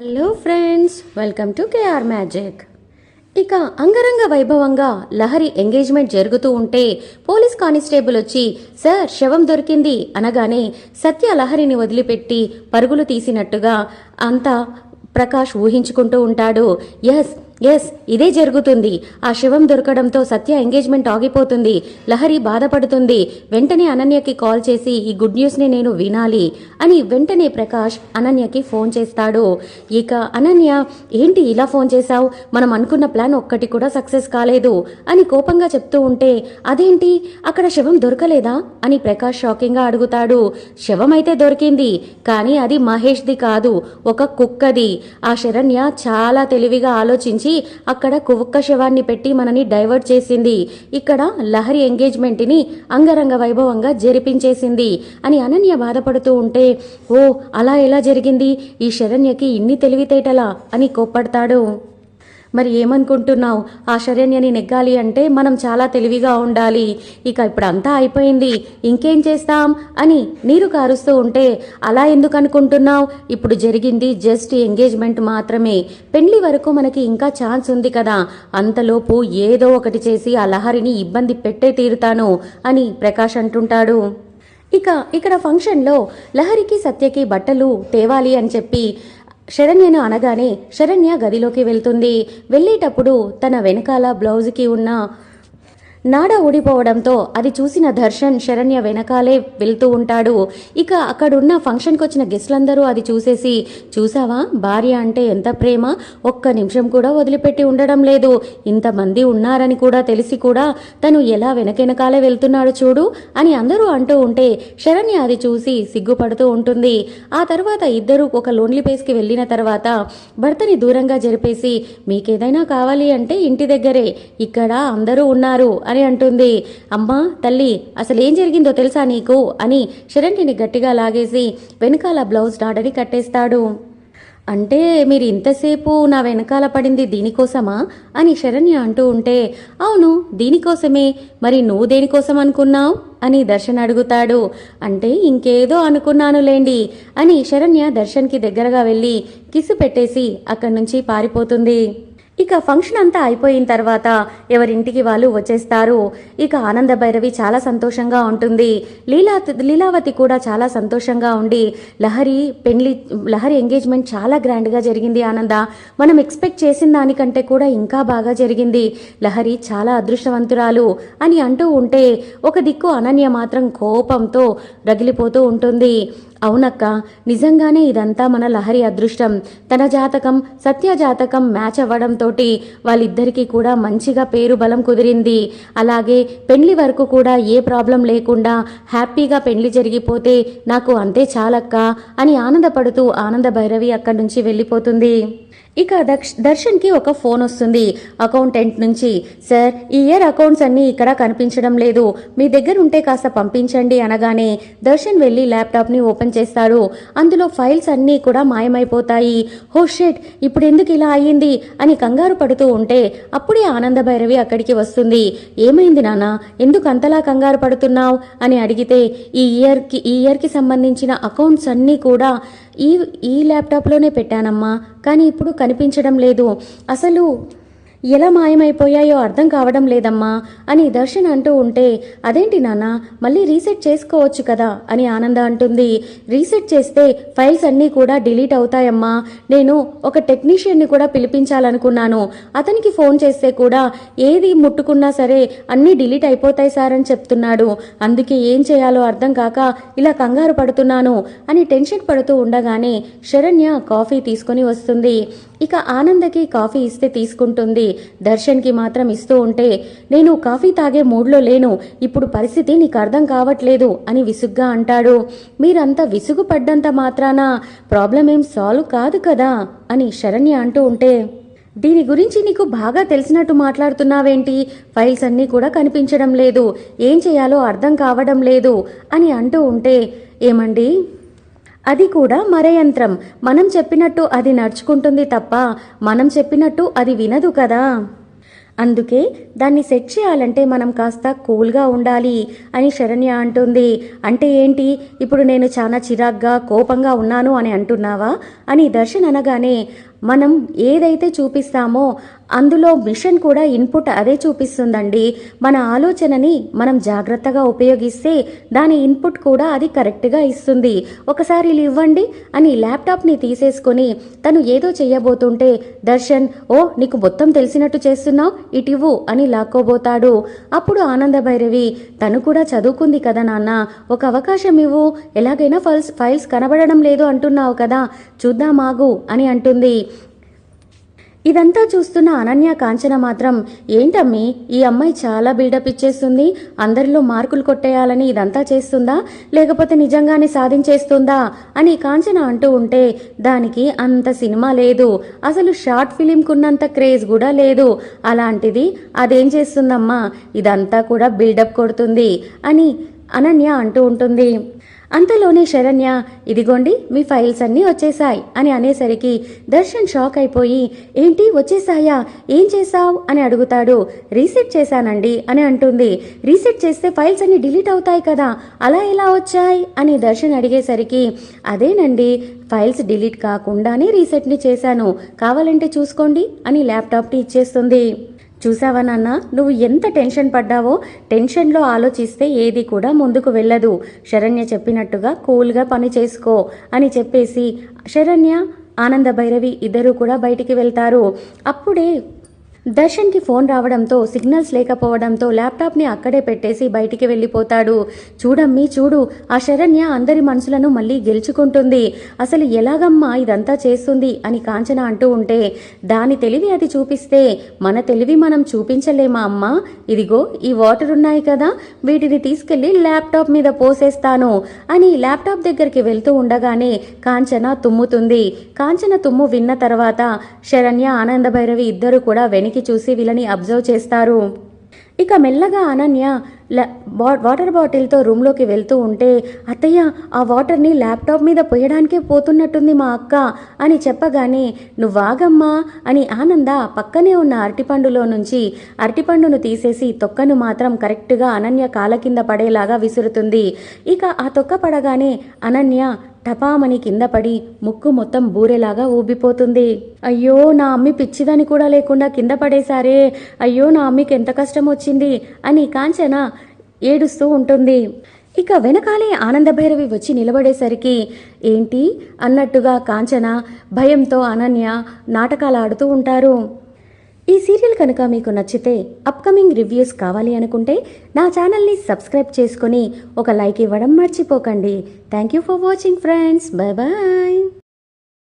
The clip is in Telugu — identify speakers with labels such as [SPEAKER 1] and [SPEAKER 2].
[SPEAKER 1] Hello friends welcome to KR magic ఇక అంగరంగ వైభవంగా లహరి ఎంగేజ్మెంట్ జరుగుతూ ఉంటే పోలీస్ కానిస్టేబుల్ వచ్చి సార్ శవం దొరికింది అనగానే సత్య లహరిని వదిలిపెట్టి పరుగులు తీసినట్టుగా అంతా ప్రకాష్ ఊహించుకుంటూ ఉంటాడు. ఎస్ ఎస్ ఇదే జరుగుతుంది. ఆ శవం దొరకడంతో సత్య ఎంగేజ్మెంట్ ఆగిపోతుంది. లహరి బాధపడుతుంది. వెంటనే అనన్యకి కాల్ చేసి ఈ గుడ్ న్యూస్ని నేను వినాలి అని వెంటనే ప్రకాష్ అనన్యకి ఫోన్ చేస్తాడు. ఇక అనన్య ఏంటి ఇలా ఫోన్ చేశావు? మనం అనుకున్న ప్లాన్ ఒక్కటి కూడా సక్సెస్ కాలేదు అని కోపంగా చెప్తూ ఉంటే అదేంటి? అక్కడ శవం దొరకలేదా? అని ప్రకాష్ షాకింగ్గా అడుగుతాడు. శవం అయితే దొరికింది కానీ అది మహేష్ది కాదు ఒక కుక్కది. ఆ శరణ్య చాలా తెలివిగా ఆలోచించి అక్కడ కువక్క శవాన్ని పెట్టి మనని డైవర్ట్ చేసింది. ఇక్కడ లహరి ఎంగేజ్మెంట్ని అంగరంగ వైభవంగా జరిపించేసింది అని అనన్య బాధపడుతూ ఉంటే ఓ అలా ఎలా జరిగింది? ఈ శరణ్యకి ఇన్ని తెలివితేటలా? అని కోప్పడతాడు. మరి ఏమనుకుంటున్నావు? ఆ శరణ్యని నెగ్గాలి అంటే మనం చాలా తెలివిగా ఉండాలి. ఇక ఇప్పుడు అంతా అయిపోయింది. ఇంకేం చేస్తాం? అని నీరు కారుస్తూ ఉంటే అలా ఎందుకు అనుకుంటున్నావు? ఇప్పుడు జరిగింది జస్ట్ ఎంగేజ్మెంట్ మాత్రమే. పెళ్ళి వరకు మనకి ఇంకా ఛాన్స్ ఉంది కదా. అంతలోపు ఏదో ఒకటి చేసి ఆ లహరిని ఇబ్బంది పెట్టే తీరుతాను అని ప్రకాష్ అంటుంటాడు. ఇక ఇక్కడ ఫంక్షన్లో లహరికి సత్యకి బట్టలు తేవాలి అని చెప్పి శరణ్యను అనగానే శరణ్య గదిలోకి వెళ్తుంది. వెళ్ళేటప్పుడు తన వెనకాల బ్లౌజ్కి ఉన్న నాడ ఊడిపోవడంతో అది చూసిన దర్శన్ శరణ్య వెనకాలే వెళ్తూ ఉంటాడు. ఇక అక్కడున్న ఫంక్షన్కి వచ్చిన గెస్ట్లందరూ అది చూసేసి చూసావా? భార్య అంటే ఎంత ప్రేమ? ఒక్క నిమిషం కూడా వదిలిపెట్టి ఉండడం లేదు. ఇంతమంది ఉన్నారని కూడా తెలిసి కూడా తను ఎలా వెనకెనకాలే వెళ్తున్నాడు చూడు అని అందరూ అంటూ ఉంటే శరణ్య అది చూసి సిగ్గుపడుతూ ఉంటుంది. ఆ తర్వాత ఇద్దరూ ఒక లోన్లీ ప్లేస్కి వెళ్ళిన తర్వాత భర్తని దూరంగా జరిపేసి మీకేదైనా కావాలి అంటే ఇంటి దగ్గరే ఇక్కడ అందరూ ఉన్నారు అని అంటుంది. అమ్మా తల్లి అసలు ఏం జరిగిందో తెలుసా నీకు? అని శరణ్యని గట్టిగా లాగేసి వెనకాల బ్లౌజ్ డాడని కట్టేస్తాడు. అంటే మీరు ఇంతసేపు నా వెనకాల పడింది దీనికోసమా? అని శరణ్య అంటూ ఉంటే అవును దీనికోసమే. మరి నువ్వు దేనికోసం అనుకున్నావు? అని దర్శన్ అడుగుతాడు. అంటే ఇంకేదో అనుకున్నానులేండి అని శరణ్య దర్శన్కి దగ్గరగా వెళ్ళి కిసు పెట్టేసి అక్కడి నుంచి పారిపోతుంది. ఇక ఫంక్షన్ అంతా అయిపోయిన తర్వాత ఎవరింటికి వాళ్ళు వచ్చేస్తారు. ఇక ఆనంద భైరవి చాలా సంతోషంగా ఉంటుంది. లీలా లీలావతి కూడా చాలా సంతోషంగా ఉండి లహరి పెళ్ళి లహరి ఎంగేజ్మెంట్ చాలా గ్రాండ్గా జరిగింది ఆనంద. మనం ఎక్స్పెక్ట్ చేసిన దానికంటే కూడా ఇంకా బాగా జరిగింది. లహరి చాలా అదృష్టవంతురాలు అని అంటూ ఉంటే ఒక దిక్కు అనన్య మాత్రం కోపంతో రగిలిపోతూ ఉంటుంది. అవునక్క. నిజంగానే ఇదంతా మన లహరి అదృష్టం. తన జాతకం సత్య జాతకం మ్యాచ్ అవ్వడంతో వాళ్ళిద్దరికీ కూడా మంచిగా పేరు బలం కుదిరింది. అలాగే పెళ్ళి వరకు కూడా ఏ ప్రాబ్లం లేకుండా హ్యాపీగా పెళ్ళి జరిగిపోతే నాకు అంతే చాలక్క అని ఆనందపడుతూ ఆనంద భైరవి అక్కడి నుంచి వెళ్ళిపోతుంది. ఇక దక్ష్ దర్శన్కి ఒక ఫోన్ వస్తుంది. అకౌంటెంట్ నుంచి సార్ ఈ ఇయర్ అకౌంట్స్ అన్నీ ఇక్కడ కనిపించడం లేదు. మీ దగ్గర ఉంటే కాస్త పంపించండి అనగానే దర్శన్ వెళ్ళి ల్యాప్టాప్ని ఓపెన్ చేస్తాడు. అందులో ఫైల్స్ అన్నీ కూడా మాయమైపోతాయి. హో షెట్ ఇప్పుడు ఎందుకు ఇలా అయ్యింది? అని కంగారు పడుతూ ఉంటే అప్పుడే ఆనంద భైరవి అక్కడికి వస్తుంది. ఏమైంది నాన్న? ఎందుకు అంతలా కంగారు పడుతున్నావు? అని అడిగితే ఈ ఇయర్కి ఈ ఇయర్కి సంబంధించిన అకౌంట్స్ అన్నీ కూడా ఈ ఈ ల్యాప్టాప్లోనే పెట్టానమ్మా. కానీ ఇప్పుడు కనిపించడం లేదు. అసలు ఎలా మాయమైపోయాయో అర్థం కావడం లేదమ్మా అని దర్శన్ అంటూ ఉంటే అదేంటి నాన్న మళ్ళీ రీసెట్ చేసుకోవచ్చు కదా? అని ఆనంద అంటుంది. రీసెట్ చేస్తే ఫైల్స్ అన్నీ కూడా డిలీట్ అవుతాయమ్మా. నేను ఒక టెక్నీషియన్ని కూడా పిలిపించాలనుకున్నాను. అతనికి ఫోన్ చేస్తే కూడా ఏది ముట్టుకున్నా సరే అన్నీ డిలీట్ అయిపోతాయి సార్ అని చెప్తున్నాడు. అందుకే ఏం చేయాలో అర్థం కాక ఇలా కంగారు పడుతున్నాను అని టెన్షన్ పడుతూ ఉండగానే శరణ్య కాఫీ తీసుకొని వస్తుంది. ఇక ఆనందకి కాఫీ ఇస్తే తీసుకుంటుంది. దర్శన్కి మాత్రం ఇస్తూ ఉంటే నేను కాఫీ తాగే మూడ్లో లేను ఇప్పుడు పరిస్థితి నీకు అర్థం కావట్లేదు అని విసుగ్గా అంటాడు. మీరంతా విసుగు పడ్డంత మాత్రాన? ప్రాబ్లం ఏం సాల్వ్ కాదు కదా అని శరణ్య అంటూ ఉంటే దీని గురించి నీకు బాగా తెలిసినట్టు మాట్లాడుతున్నావేంటి? ఫైల్స్ అన్నీ కూడా కనిపించడం లేదు ఏం చేయాలో అర్థం కావడం లేదు అని అంటూ ఉంటే ఏమండి? అది కూడా మరయంత్రం మనం చెప్పినట్టు అది నడుచుకుంటుంది తప్ప మనం చెప్పినట్టు అది వినదు కదా. అందుకే దాన్ని సెట్ చేయాలంటే మనం కాస్త కూల్గా ఉండాలి అని శరణ్య అంటుంది. అంటే ఏంటి? ఇప్పుడు నేను చాలా చిరాగ్గా కోపంగా ఉన్నాను అని అంటున్నావా? అని దర్శన్ అనగానే మనం ఏదైతే చూపిస్తామో అందులో మిషన్ కూడా ఇన్పుట్ అదే చూపిస్తుందండి. మన ఆలోచనని మనం జాగ్రత్తగా ఉపయోగిస్తే దాని ఇన్పుట్ కూడా అది కరెక్ట్గా ఇస్తుంది. ఒకసారి ఇలా ఇవ్వండి అని ల్యాప్టాప్ని తీసేసుకొని తను ఏదో చేయబోతుంటే దర్శన్ ఓ నీకు మొత్తం తెలిసినట్టు చేస్తున్నావు ఇటివ్వు అని లాక్కోబోతాడు. అప్పుడు ఆనంద భైరవి తను కూడా చదువుకుంది కదా నాన్న ఒక అవకాశం ఇవ్వు. ఎలాగైనా ఫైల్స్ ఫైల్స్ కనబడడం లేదు అంటున్నావు కదా చూద్దామాగు అని అంటుంది. ఇదంతా చూస్తున్న అనన్య కాంచన మాత్రం ఏంటమ్మి ఈ అమ్మాయి చాలా బిల్డప్ ఇచ్చేస్తుంది? అందరిలో మార్కులు కొట్టేయాలని ఇదంతా చేస్తుందా? లేకపోతే నిజంగానే సాధించేస్తుందా? అని కాంచన అంటూ ఉంటే దానికి అంత సినిమా లేదు. అసలు షార్ట్ ఫిలింకున్నంత క్రేజ్ కూడా లేదు. అలాంటిది అదేం చేస్తుందమ్మా? ఇదంతా కూడా బిల్డప్ కొడుతుంది అని అనన్య అంటూ ఉంటుంది. అంతలోనే శరణ్య ఇదిగోండి మీ ఫైల్స్ అన్నీ వచ్చేసాయి అని అనేసరికి దర్శన్ షాక్ అయిపోయి ఏంటి వచ్చేసాయా ఏం చేశావు? అని అడుగుతాడు. రీసెట్ చేశానండి అని అంటుంది. రీసెట్ చేస్తే ఫైల్స్ అన్ని డిలీట్ అవుతాయి కదా అలా ఎలా వచ్చాయి? అని దర్శన్ అడిగేసరికి అదేనండి ఫైల్స్ డిలీట్ కాకుండానే రీసెట్ని చేశాను. కావాలంటే చూసుకోండి అని ల్యాప్టాప్ని ఇచ్చేస్తుంది. చూసావా నాన్న? నువ్వు ఎంత టెన్షన్ పడ్డావో టెన్షన్లో ఆలోచిస్తే ఏది కూడా ముందుకు వెళ్ళదు. శరణ్య చెప్పినట్టుగా కూల్గా పని చేసుకో అని చెప్పేసి శరణ్య ఆనంద భైరవి ఇద్దరూ కూడా బయటికి వెళ్తారు. అప్పుడే దర్శన్కి ఫోన్ రావడంతో సిగ్నల్స్ లేకపోవడంతో ల్యాప్టాప్ని అక్కడే పెట్టేసి బయటికి వెళ్ళిపోతాడు. చూడమ్మీ చూడు ఆ శరణ్య అందరి మనసులను మళ్ళీ గెలుచుకుంటుంది. అసలు ఎలాగమ్మా ఇదంతా చేస్తుంది అని కాంచన అంటూ ఉంటే దాని తెలివి అది చూపిస్తే మన తెలివి మనం చూపించలేమా అమ్మా? ఇదిగో ఈ వాటర్ ఉన్నాయి కదా వీటిని తీసుకెళ్ళి ల్యాప్టాప్ మీద పోసేస్తాను అని ల్యాప్టాప్ దగ్గరికి వెళ్తూ ఉండగానే కాంచన తుమ్ముతుంది. కాంచన తుమ్ము విన్న తర్వాత శరణ్య ఆనంద భైరవి ఇద్దరు కూడా వెనక్కి చూసి వీళ్ళని అబ్జర్వ్ చేస్తారు. ఇక మెల్లగా అనన్య బా- వాటర్ బాటిల్తో రూమ్లోకి వెళ్తూ ఉంటే అత్తయ్య ఆ వాటర్ని ల్యాప్టాప్ మీద పోయడానికే పోతున్నట్టుంది మా అక్క అని చెప్పగానే నువ్వాగమ్మా అని ఆనంద పక్కనే ఉన్న అరటిపండులో నుంచి అరటిపండును తీసేసి తొక్కను మాత్రం కరెక్ట్గా అనన్య కాల కింద పడేలాగా విసురుతుంది. ఇక ఆ తొక్క పడగానే అనన్య టపామని కింద పడి ముక్కు మొత్తం బూరెలాగా ఊబిపోతుంది. అయ్యో నా అమ్మి పిచ్చిదని కూడా లేకుండా కింద పడేశారే. అయ్యో నా అమ్మికి ఎంత కష్టం వచ్చింది అని కాంచన ఏడుస్తూ ఉంటుంది. ఇక వెనకాలే ఆనందభైరవి వచ్చి నిలబడేసరికి ఏంటి? అన్నట్టుగా కాంచన భయంతో అనన్య నాటకాలు ఆడుతూ ఉంటారు. ఈ సీరియల్ కనుక మీకు నచ్చితే అప్కమింగ్ రివ్యూస్ కావాలి అనుకుంటే నా ఛానల్ని సబ్స్క్రైబ్ చేసుకొని ఒక లైక్ ఇవ్వడం మర్చిపోకండి. Thank you for watching friends bye bye